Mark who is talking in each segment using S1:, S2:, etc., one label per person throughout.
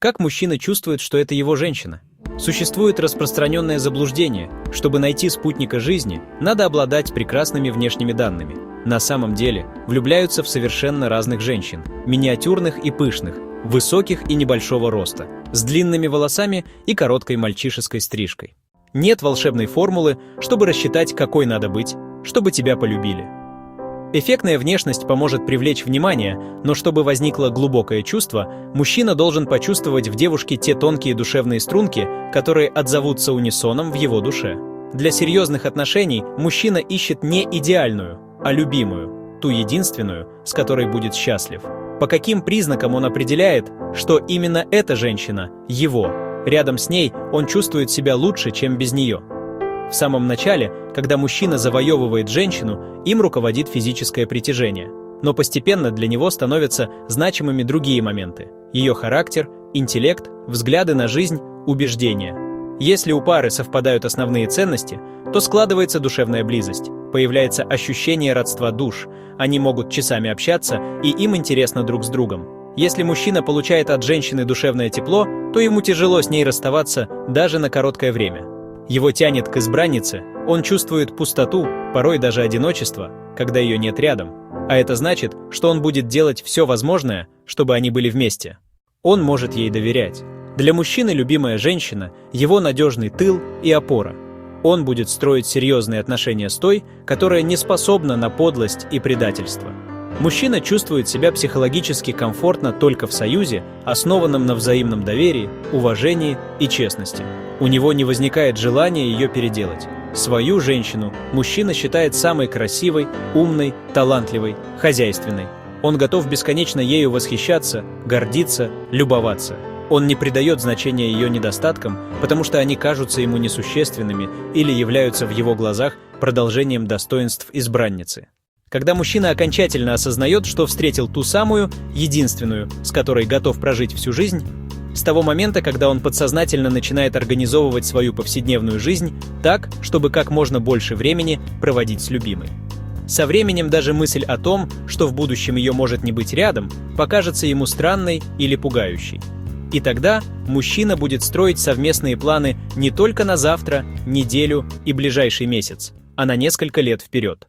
S1: Как мужчина чувствует, что это его женщина? Существует распространенное заблуждение. Чтобы найти спутника жизни, надо обладать прекрасными внешними данными. На самом деле, влюбляются в совершенно разных женщин, миниатюрных и пышных, высоких и небольшого роста, с длинными волосами и короткой мальчишеской стрижкой. Нет волшебной формулы, чтобы рассчитать, какой надо быть, чтобы тебя полюбили. Эффектная внешность поможет привлечь внимание, но чтобы возникло глубокое чувство, мужчина должен почувствовать в девушке те тонкие душевные струнки, которые отзовутся унисоном в его душе. Для серьезных отношений мужчина ищет не идеальную, а любимую, ту единственную, с которой будет счастлив. По каким признакам он определяет, что именно эта женщина – его? Рядом с ней он чувствует себя лучше, чем без нее. В самом начале, когда мужчина завоевывает женщину, им руководит физическое притяжение. Но постепенно для него становятся значимыми другие моменты – ее характер, интеллект, взгляды на жизнь, убеждения. Если у пары совпадают основные ценности, то складывается душевная близость, появляется ощущение родства душ, они могут часами общаться, и им интересно друг с другом. Если мужчина получает от женщины душевное тепло, то ему тяжело с ней расставаться даже на короткое время. Его тянет к избраннице, он чувствует пустоту, порой даже одиночество, когда ее нет рядом. А это значит, что он будет делать все возможное, чтобы они были вместе. Он может ей доверять. Для мужчины любимая женщина – его надежный тыл и опора. Он будет строить серьезные отношения с той, которая не способна на подлость и предательство. Мужчина чувствует себя психологически комфортно только в союзе, основанном на взаимном доверии, уважении и честности. У него не возникает желания ее переделать. Свою женщину мужчина считает самой красивой, умной, талантливой, хозяйственной. Он готов бесконечно ею восхищаться, гордиться, любоваться. Он не придает значения ее недостаткам, потому что они кажутся ему несущественными или являются в его глазах продолжением достоинств избранницы. Когда мужчина окончательно осознает, что встретил ту самую, единственную, с которой готов прожить всю жизнь, с того момента, когда он подсознательно начинает организовывать свою повседневную жизнь так, чтобы как можно больше времени проводить с любимой. Со временем даже мысль о том, что в будущем ее может не быть рядом, покажется ему странной или пугающей. И тогда мужчина будет строить совместные планы не только на завтра, неделю и ближайший месяц, а на несколько лет вперед.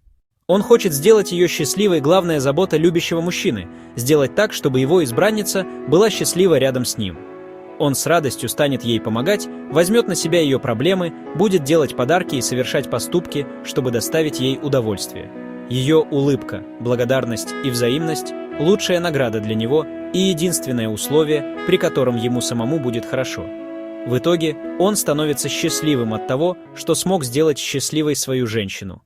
S1: Он хочет сделать ее счастливой главная забота любящего мужчины, сделать так, чтобы его избранница была счастлива рядом с ним. Он с радостью станет ей помогать, возьмет на себя ее проблемы, будет делать подарки и совершать поступки, чтобы доставить ей удовольствие. Ее улыбка, благодарность и взаимность – лучшая награда для него и единственное условие, при котором ему самому будет хорошо. В итоге он становится счастливым от того, что смог сделать счастливой свою женщину.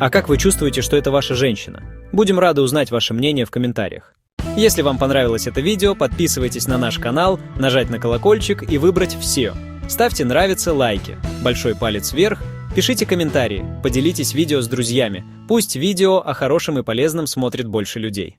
S1: А как вы чувствуете, что это ваша женщина? Будем рады узнать ваше мнение в комментариях. Если вам понравилось это видео, подписывайтесь на наш канал, нажать на колокольчик и выбрать «Все». Ставьте нравится, лайки, большой палец вверх, пишите комментарии, поделитесь видео с друзьями. Пусть видео о хорошем и полезном смотрит больше людей.